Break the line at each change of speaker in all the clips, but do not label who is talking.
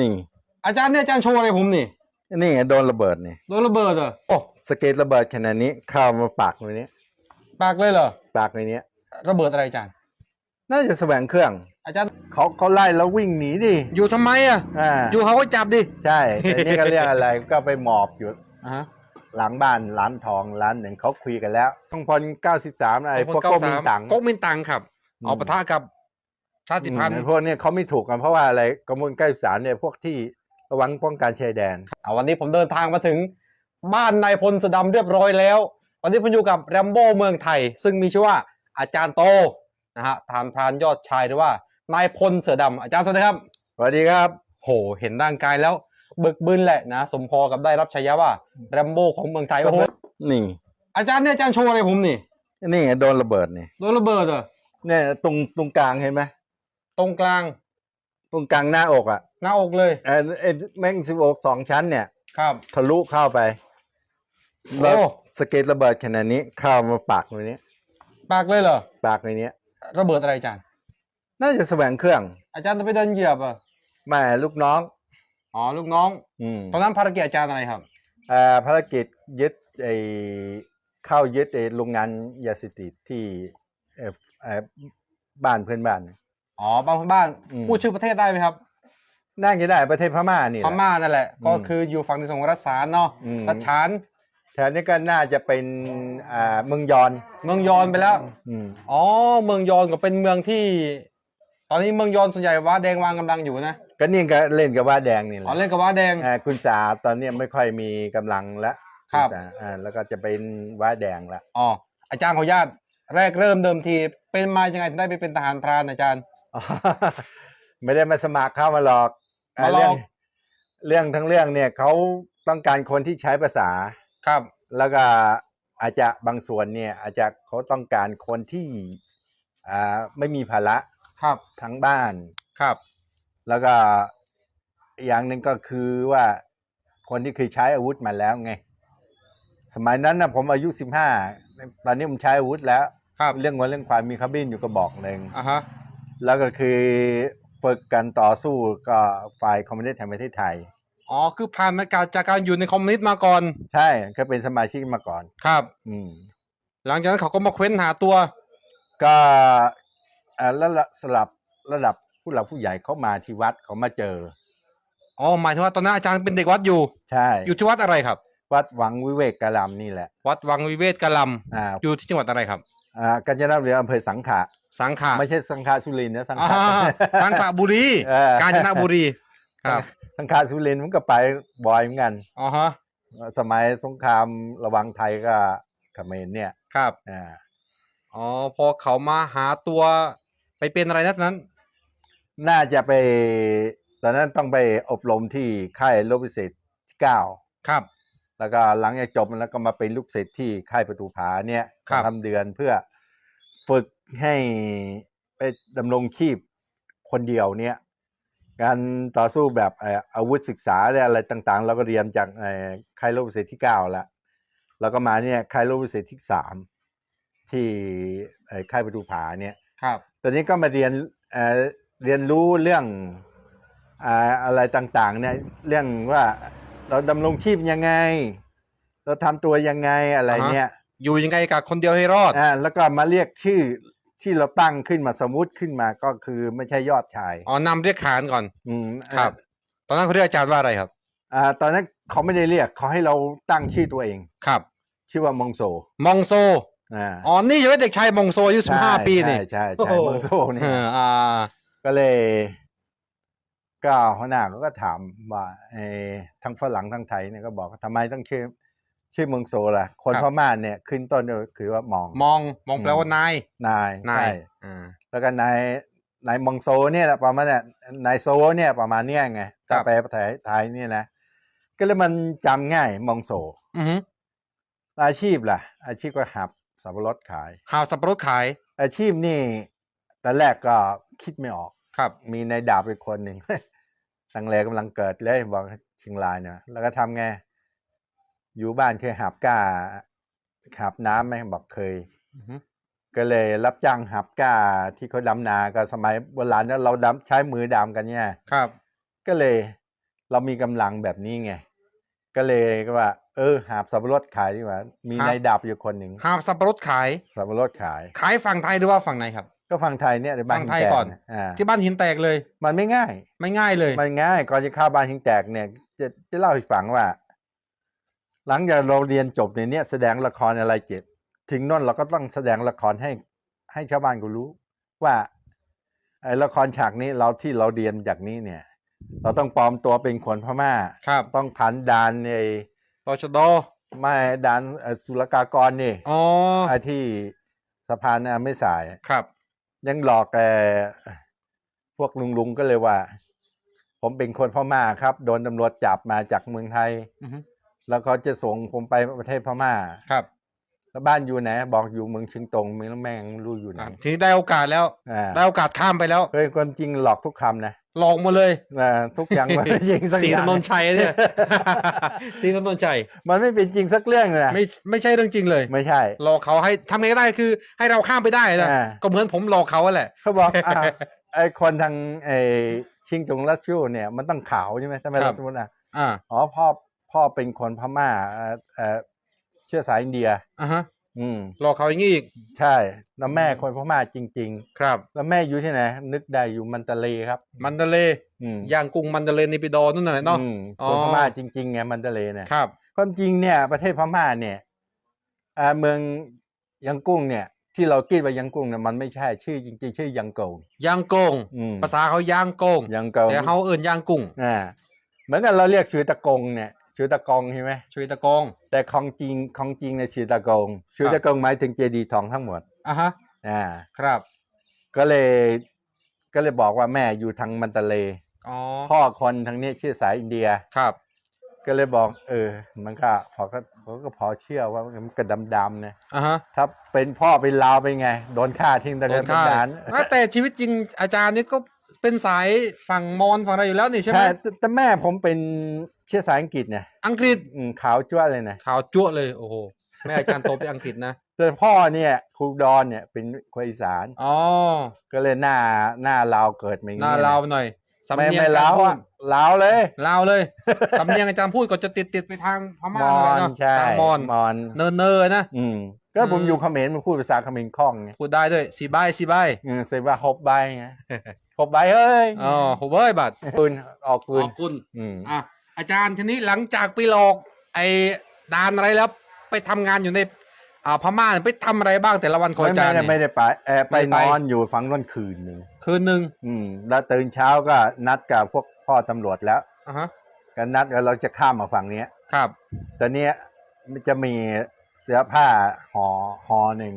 นี่
อาจารย์เนี่ยอาจารย์โชว์อะไรผมนี่
นี่ไงโดนระเบิดนี่
โดนระเบิดเหรอโอ้
สเก็ตระเบิดขนาดนี้เข้ามาปากในนี้
ปากเลยเหรอ
ปากในนี้
ระเบิดอะไรอาจารย์
น่าจะแสวงเครื่อง
อาจารย์
เขาเขาไล่แล้ววิ่งหนีดิ
อยู่ทำไมอะ
อ่า
อยู่เขาก็จับดิ
ใช่แต่นี่ก็เรียกอะไรก็ไปหมอบอยู่
อ่าฮะ
หลังบ้านร้านทองร้านหนึ่งเขาคุยกันแล้วต้องพลเก้าสิบสามอะไรพวกโก๊กมินตัง
ก๊กมินตังครับ
อืม
เอาปะทะกับ ชาติพันธุ์
อืมพวกเนี้ยเขาไม่ถูกกันเพราะว่าอะไรกมลเก้าสิบสามเนี่ยพวกที่ระวังป้องกันชายแดน
เอาวันนี้ผมเดินทางมาถึงบ้านนายพลเสอดำเรียบร้อยแล้ว วันนี้ผมอยู่กับแรมโบ้เมืองไทย ซึ่งมีชื่อว่าอาจารย์โตนะฮะทานพรานยอดชายหรือว่านายพลเสือดำอาจารย์สวัสดีครับ
สวัสดีครับ
โหเห็นร่างกายแล้วบึกบึนแหละนะสมพอกับได้รับฉายาว่าแรมโบ้ของเมืองไทยโอ้โห
นี่
อาจารย์เนี่ยอาจารย์โชว์อะไรผมนี่
นี่ไงโดนระเบิดนี่
โดนระเบิดเหรอ
เนี่ยตรงตรงกลางเห็นไหม
ตรงกลาง
ตรงกลางหน้าอกอะ
หน้าอกเลย
เออไอ้แม่งสิบอกสองชั้นเนี่ย
ครับ
ทะลุเข้าไป
โอ้
แล้วสเก็ตระเบิดขนาดนี้เข้ามาปากในนี้
ปากเลยเหรอ
ปากในนี้
ระเบิดอะไรอาจารย์
น่าจะแสวงเครื่อง
อาจารย์จะไปเดินเหยียบอะ
แม่ลูกน้อง
อ๋อลูกน้อง
อืม
ตอนนั้นภารกิจอาจารย์อะไรครับ
เอ่อภารกิจยึดไอ้เข้ายึดไอ้โรงงานยาเสพติดที่เอ่อเอ่อบ้านเพื่อนบ้าน
อ๋อบางบ้าน
อืม
พูดชื่อประเทศได้ไหมครับ
น่าจะได้ประเทศพม่านี่แห
พ
ละ
ม่านั่นแหละ
อืม
ก็คืออยู่ฝั่งที่สงรัฐสารเนาะ
อืม
รัฐฉาน
แถวนี้ก็น่าจะเป็นอ่าเมืองยอน
เมืองยอนไปแล้ว
อืม
อ๋อเมืองยอนก็เป็นเมืองที่ ตอนนี้เมืองยอนส่วนใหญ่ว้าแดงวางกำลังอยู่นะ
ก็นี่ก็เล่นกับว่าแดงนี่แห
อ๋อ
ละ
เล่นกับว้าแดง
อ่าคุณสาตอนเนี้ยไม่ค่อยมีกำลังแล้ว
ครับ
ณสาอ่าแล้วก็จะเป็นว่าแดงละ
อ๋ออาจารย์ขออนุญาตแรกเริ่มเดิมทีเป็นมายังไงถึงได้ไปเป็นทหารพรานอาจารย์
อ๋อ ไม่ได้มาสมัครเข้ามาหลอกอ่
มาหลอก
เรื่องเรื่องทั้งเรื่องเนี่ยเขาต้องการคนที่ใช้ภาษา
ครับ
แล้วก็อาจจะบางส่วนเนี่ย อาจจะเขาต้องการคนที่อ่าไม่มีภาระ
ครับ
ทั้งบ้าน
ครับ
แล้วก็อีกอย่างหนึ่งก็คือว่าคนที่เคยใช้อาวุธมาแล้วไง สมัยนั้นนะผมอายุสิบห้าตอนนี้ผมใช้อาวุธแล้ว
ครับ
เรื่องวันเรื่องความมีคาบินอยู่กระบอกหนึ่ง
อะฮะ
แล้วก็คือฝึกกันต่อสู้ก็ฝ่ายคอมมิวนิสต์แห่งประเทศไทย
อ๋อ คือผ่านมาการจากการอยู่ในคอมมิวนิสต์มาก่อน
ใช่เคยเป็นสมาชิกมาก่อน
ครับ
อืม
หลังจากนั้นเขาก็มาเค้นหาตัว
ก็อ่าแล้วสลับระดับผู้หลักผู้ใหญ่เขามาที่วัดเขามาเจอ
อ๋อ หมายถึงว่าตอนนั้นอาจารย์เป็นเด็กวัดอยู่
ใช่
อยู่ที่วัดอะไรครับ
วัดหวังวิเวกกะลำนี่แหละ
วัดวังวิเวศกะล
อ่าำ
อยู่ที่จังหวัดอะไรครับ
อ่ากาญจนบุรีอำเภอสังขะ
สังขะ
ไม่ใช่สังขะสุรินทร์นะสัง
อ่า
ขะ
สังขะบุรี
เออกา
ญจนบุรีครับ
สังขะสุรินทร์มันก็ไปบ่อยเหมือนกัน
อ๋อฮะ
สมัยสงครามระหวังไทยก็เขมรเนี่ย
ครับ
อ่า
อ๋อพอเขามาหาตัวไปเป็นอะไรนัดนั้น
น่าจะไป ตอนนั้นต้องไปอบรมที่ค่ายรบพิเศษที่เก้า
ครับ
แล้วก็หลังจากจบแล้วก็มาเป็นลูกศิษย์ที่ค่ายประตูผาเนี่ย
ครับ
ทำเดือนเพื่อ ฝึกให้ไปดำรงชีพคนเดียวเนี่ย การต่อสู้แบบเอ่ออาวุธศึกษาและอะไรต่างๆ เราก็เรียนจากเอ่อค่ายรบพิเศษที่เก้าแล้วแล้วก็มาเนี่ยค่ายรบพิเศษที่สามที่เอ่อค่ายประตูผาเนี่ย
ครับ
ตอนนี้ก็มาเรียนเอ่อเรียนรู้เรื่องอ่าอะไรต่างๆเนี่ยเรื่องว่าเราดำรงชีพยังไง เราทำตัวยังไงอะไรเนี่ย
อยู่ยังไงกับคนเดียวให้รอด
อ่าแล้วก็มาเรียกชื่อที่เราตั้งขึ้นมาสมมุติขึ้นมาก็คือไม่ใช่ยอดชาย
อ๋อนำเรียกขานก่อน
อืม
ครับ ตอนนั้นเขาเรียกอาจารย์ว่าอะไรครับ
อ่า ตอนนั้นเขาไม่ได้เรียกเขาให้เราตั้งชื่อตัวเอง
ครับ
ชื่อว่ามงโซ
มองโซ
อ่า
อ๋อนี่ยังไม่เด็กชายมองโซอายุสิบห้า
ใช่
ปีนี่
ใช่ใช่
โอ้
ใช่
โห
มงโซเนี่ย
เอออ่า
ก็เลยก็หัวหน้าเขาก็ถามว่าเออทั้งฝรั่งทั้งไทยเนี่ยก็บอกว่าทำไมต้องชื่อ ชื่อเมืองโซล่ะ คน
ครับ
พม่าเนี่ยขึ้นต้นก็คือว่ามอง
มองมองแปลว่านาย
นาย
นาย
ใช่
อ่า
แล้วก็นายนายมองโซเนี่ยแหละประมาณเนี่ยนายโซเนี่ยประมาณเนี้ยไง
ครั
ถ้า
บ
แปลภาษาไทยเนี่ยนะ ก็เลยมันจำง่ายมองโซ
อือฮึ
อาชีพล่ะ อาชีพก็หับสับปะรดขาย
หาสับปะรดขาย
อาชีพนี่ตอนแรกก็คิดไม่ออก
ครับ
มีนายดาบอีกคนหนึ่ง ตังเลกำลังเกิดเลยบอกเชียงรายเนี่ยแล้วก็ทำไง อยู่บ้านเคยหาบก้าหาบน้ำไหมบอกเคย
อือฮึ
ก็เลยรับจ้างหาบก้าที่เขาดำนาก็สมัยโบราณเนี่ยเราดำใช้มือดำกันเนี่ย
ครับ
ก็เลยเรามีกำลังแบบนี้ไงก็เลยก็ว่า เออหาบสับปะรดขายดีกว่า มี
ครับ
นายดับอยู่คนหนึ่ง
หาบสับปะรดขาย
สับปะรดขาย
ขายฝั่งไทยหรือว่าฝั่งไหนครับ
ก็ฟังไทยเนี่ยในบ้าน
ฝั่งไทย
หิแต
ก่อน
อ่า
ที่บ้านหินแตกเลย
มันไม่ง่าย
ไม่ง่ายเลย
มันง่ายก่อนจะเข้าบ้านหิงแตกเนี่ย จะจะเล่าให้ฟังว่า หลังจากเราเรียนจบในเนี้ยแสดงละครอะไรเจ็บถึงโนั่นเราก็ต้องแสดงละครให้ให้ชาวบ้านกูรู้ ว่าไอ้ละครฉากนี้เราที่เราเรียนจากนี้เนี่ย เราต้องปลอมตัวเป็นคนพม่า
ครับ
ต้องผ่านด่านใน
ตชด
ไม่ด่านเอ่อศุลกากรนี่
อ๋อ
ไอ้ที่สะพานอะไม่สาย
ครับ
ยังหลอกแกพวกลุงลุงๆก็เลยว่า ผมเป็นคนพม่าครับ โดนตำรวจจับมาจากเมืองไทย
อือฮึ
แล้วเขาจะส่งผมไปประเทศพม่า
ครับ
แล้วบ้านอยู่ไหน บอกอยู่เมืองเชียงตงเมืองแม่งรู้อยู่ไหน
อะทีนี้ได้โอกาสแล้ว
อ่า
ได้โอกาสข้ามไปแล้ว
เฮ้ยความจริงหลอกทุกคำนะ
หลอกหมาเลย
อ่าทุกอย่างมันไม่จริงสัก
สี
อ
ถ
ย่าง
นนชัยเนี่ย สีถนนชัย
มันไม่เป็นจริงสักเรื่องเลยนะ
ไม่ไม่ใช่เรื่องจริงเลย
ไม่ใช่
หลอกเขาให้ทำไงก็ได้คือ ให้เราข้ามไปได้นะ
อ่า
ก็เหมือนผมหลอกเขาอะแหละ
เขาบอกอ่าไอ้คนทางไอ้ชิงตงรัสชูเนี่ย มันต้องขาวใช่ไหมทำไม
ครั
เรา
บ
สมมติอะ
อ่า
อ๋อพ่อ พ่อเป็นคนพม่าเอ่อเอ่อเชื้อสายอินเดีย
อ่าฮะ
อืม
หลอกเขาอย่างนี้อีก
ใช่แล้วแม่คนพม่าจริง
ครับ
ๆ แล้วแม่อยู่ที่ไหน นึกได้อยู่มันตะเลครับ
มันเดเลย์
อืม
ย่างกุ้งมันเดเลย์ในปิดอนู่นน่ะเนาะ
อืม
อ๋อ
คนพม่าจริงๆไงมันตะเลเนี่ย
ครับ
ความจริงเนี่ยประเทศพม่าเนี่ยอ่าเมืองยังกุ้งเนี่ย ที่เราคิดว่ายังกุ้งเนี่ยมันไม่ใช่ชื่อจริงๆ ชื่อยังโกง
ย่างโกง
อืม
ภาษาเขาย่างโกง
ยังโกง
แต่เขาเอื่นย่างกุ้ง
อ่าเหมือนกันเราเรียกชื่อตะกงเนี่ย ชื่อตะกงใช่ไหม
ช่วยตะกง
แต่ของจริงของจริงเนี่ยชื่อตะกงชื่อ
ครับ
ตะกงหมายถึงเจดีย์ทองทั้งหมด
อะฮะ
อ่า
ครับ
ก็เลยก็เลยบอกว่าแม่อยู่ทางมันตะเล
อ๋อ
พ่อคนทางนี้ชื่อสายอินเดีย
ครับ
ก็เลยบอก เออ มันก็พอก็เขาก็พอเชื่อว่ามันก็ดำๆนะ
อะฮะ
ถ้าเป็นพ่อเป็นลาวเป็นไง โดนฆ่าทิ้งตะ
โด
เกิ
น
น
ฆ่า
ดาน
อะแต่ชีวิตจริงอาจารย์นี่ก็ เป็นสายฝั่งมอญฝั่งอะไรอยู่แล้วนี่ใช่ไหม
ใช่แต่แต่แม่ผมเป็นเชื้อสายอังกฤษเนี่ย
อังกฤษ
อืมขาวจ้วเลยนะ
ข่าวจั่วเลยโอ้โหแม่อาจารย์โตเป็นอังกฤษนะ
แต่พ่อเนี่ยครูดอนเนี่ยเป็นคนอีสาน
อ๋อ
ก็เลยหน้าหน้าลาวเกิดมาอย่าง
หน้า
นี้
ลาวไปหน่อยสำ
ไม่
เนียง
ไม่
กา
ลารว
พู
อะ
ด
ลาวเลย
ลาวเลย สำเนียงอาจารย์พูดก็จะติดติดไปทางพม่าม
อ
เลย
ญ
เนาะ
ใช่
ทางมอญ
มอน
เนินเนอร์นะ
อืม ก็ผม
อืม
อยู่เขมรมันพูดภาษาเขมรคล่องไง
พูดได้ด้วยสีบายสีบาย
เออเซว่าฮบใบไง ฮบใบเฮ้ย
อ๋อโหเว้ยบัตร
ปืนออกปืน
ขอบคุณ
อืม
อะอาจารย์ทีนี้หลังจากไปหลอกไอ้ดานอะไรแล้วไปทำงานอยู่ในอ่าพม่าไปทำอะไรบ้างแต่ละวันของ
ไม่
อาจารย์
ไม่
เนี่ย
ไม่ได้ไปแอบไป
ไม่ไป
นอนอยู่ฝั่งนั้นคืนหนึ่ง
คืนหนึ่ง
อืม แล้วตื่นเช้าก็นัดกับพวกพ่อตำรวจแล้ว
อะฮะ
ก็นัดว่าเราจะข้ามมาฝั่งเนี้ย
ครับ
ตอนเนี้ยมันจะมีเสื้อผ้าห่อห่อหนึ่ง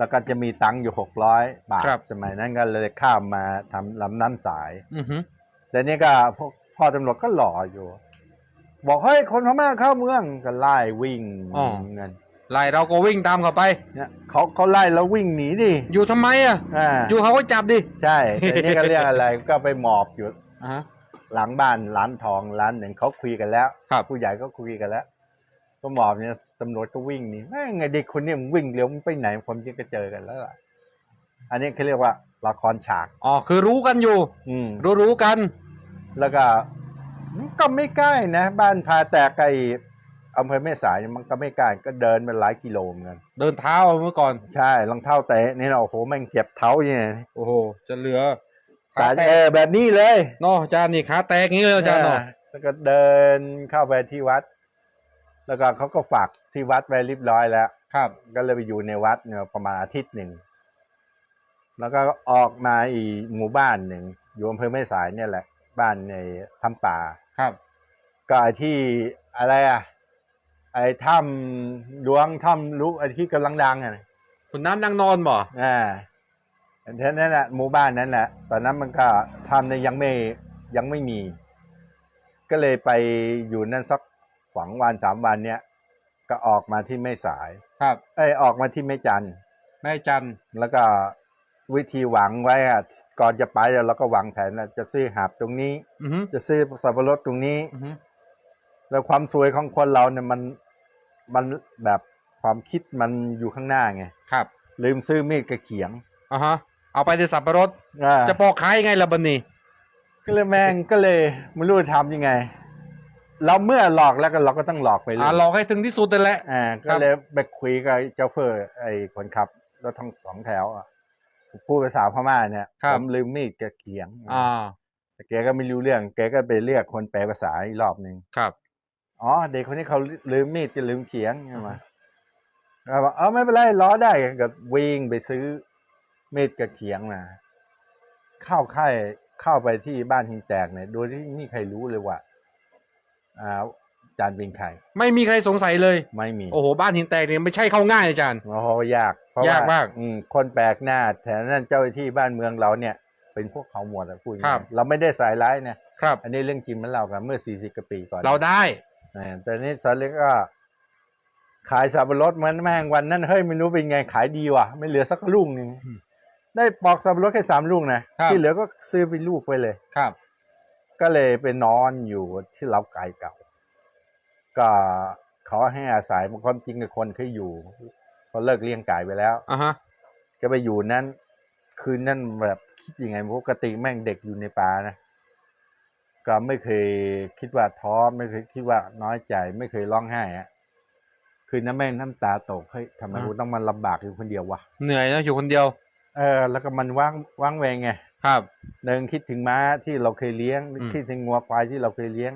แล้วก็จะมีตังค์อยู่หกร้อยบาท
ครับ
สมัยนั้นก็เลยข้ามมาทำลำน้ำสาย
อือฮึ
แต่นี่ก็พวกพ่อตำรวจก็หล่ออยู่ บอกเฮ้ยคนพม่าเข้าเมืองก็ไล่วิ่งเงิน
ไล่เราก็วิ่งตามเขาไป
เนี่ยเขาเขาไล่แล้ววิ่งหนีดิ
อยู่ทำไมอะ
อ่า
อยู่เขาก็จับดิ
ใช่แต่นี่ก็เรียกอะไรก็ไปหมอบอยู่
อะฮะ
หลังบ้านร้านทองร้านหนึ่งเขาคุยกันแล้ว
ครับ
ผู้ใหญ่ก็คุยกันแล้ว ก็หมอบเนี่ย ตำรวจก็วิ่งหนีแม่งไงเด็กคนนี้มันวิ่งเร็วมันไปไหนผมจะก็เจอกันแล้วล่ะอันนี้เขาเรียกว่าละครฉาก
อ๋อ คือรู้กันอยู่
อืม
รู้รู้กัน
แล้วก็ก็ไม่ใกล้นะ บ้านพาแต่ไกลอำเภอแม่สายเนี่ยมันก็ไม่ใกล้ก็เดินไปหลายกิโลเหมือนกัน
เดินเท้าเมื่อก่อน
ใช่รองเท้าแตะนี่นะโอ้โหแม่งเจ็บเท้าเนี่ย
โอ้โห จะเหลือ
แต่
ขาแต
เอกอแบบนี้เลย
เนาะอาจารย์นี่ขาแตกงี้เลยอาจารย์เนาะ
เออแล้วก็เดินเข้าไปที่วัด แล้วก็เขาก็ฝาก ที่วัดไว้เรียบร้อยแล้ว
ครับ
ก็เลยไปอยู่ในวัดเนี่ยประมาณอาทิตย์หนึ่ง แล้วก็ออกมาอีกหมู่บ้านหนึ่งอยู่อำเภอแม่สายเนี่ยแหละ บ้านในถ้ำป่า
ครับ
ก็ไอ้ที่อะไรอะไอ้ถ้ำดวงถ้ำลุกไอ้ที่กำลังดังอะ
คุณน้ำนั่งนอนบ่
อ่าท่านั้นแหละหมู่บ้านนั้นแหละตอนนั้นมันก็ถ้ำเนี่ยยังไม่ยังไม่มี ก็เลยไปอยู่นั่นสักสองวันสามวันเนี่ย ก็ออกมาที่แม่สาย
ครับ
เอ้ยออกมาที่แม่จันทร์
แม่จัน
แล้วก็วิธีหวังไว้อะก่อนจะไปแล้วเราก็วางแผนว่าจะซื้อหาบตรงนี้
อือฮึ
จะซื้อสับปะรดตรงนี้
อือฮึ
แล้วความสวยของคนเราเนี่ยมันมันแบบความคิดมันอยู่ข้างหน้าไง
ครับ
ลืมซื้อมีดกับเขียง
อ่าฮะ เอาไปในสับปะรด
อ่า
จะปอกขายยังไงล่ะบันนี้
ก็เลยแม่งก็เลยไม่รู้จะทำยังไง เราเมื่อหลอกแล้วก็เราก็ต้องหลอกไปเล
อ่ายหลอกให้ถึงที่สุดเลยแหละ
อ่า
ครั
ก็
บ
เลยไปคุยกับเจ้าเฟอร์ไอ้คนขับรถทั้งสองแถวอะพูดภาษาพม่าเนี่ยผมลืมมีดแกเขียง
อ่า
แต่แกก็ไม่รู้เรื่อง แกก็ไปเรียกคนแปลภาษาอีกรอบหนึ่ง
ครับ
อ๋อเด็กคนนี้เขาลืมมีดจะลืมเขียงใช่ไหมเราบอกเออไม่เป็นไรล้อได้ก็วิ่งไปซื้อมีดกับเขียงมาเข้าค่ายเข้าไปที่บ้านหิงแตกเนี่ย โดยที่ไม่มีใครรู้เลยว่า อ่าจานเป็นใคร
ไม่มีใครสงสัยเลย
ไม่มี
โอ้โหบ้านหินแตกเนี่ยไม่ใช่เข้าง่ายอาจารย์
โอ้โหยากเพราะว่
ยากมาก
อืมคนแปลกหน้าแถวนั้นเจ้าหน้าที่บ้านเมืองเราเนี่ย เป็นพวกเขาหมดอะพูดอย่าง
ครั
นี้
บ
เราไม่ได้สายร้ายนะ
ครับ
อันนี้เรื่องจริงมันเล่ากันเมื่อสี่สิบกว่าปีก่อน
เราได้
อ่าแต่นี่ซาเล็กก็ ขายสับปะรดเหมือนแม่งวันนั้นเฮ้ยไม่รู้เป็นไงขายดีว่ะ ไม่เหลือสักลูกหนึ่ง
อืม
ได้ปอกสับปะรดแค่สามลูกนะครับที่เหลือก็ซื้อเป็นลูกไปเลย
ครับ
ก็เลยไปนอนอยู่ที่เล้าไก่เก่า ก็เขาให้อาศัยมันความจริงกับคนเคยอยู่เขาเลิกเลี้ยงไก่ไปแล้ว
อ่าฮะ
ก็ไปอยู่นั้น คืนนั้นแบบคิดยังไงปกติแม่งเด็กอยู่ในป่านะก็ไม่เคยคิดว่าท้อไม่เคยคิดว่าน้อยใจ ไม่เคยร้องไห้อะคืนนั้นแม่งน้ำตาตกเฮ้ยทำไมกูต้องมาลำบากอยู่คนเดียววะ
เหนื่อยนะอยู่คนเดียว
เออ แล้วก็มันว่างว่างเวงไง
ครับ
หนึ่งคิดถึงม้าที่เราเคยเลี้ยง
อืม
คิดถึงงัวควายที่เราเคยเลี้ยง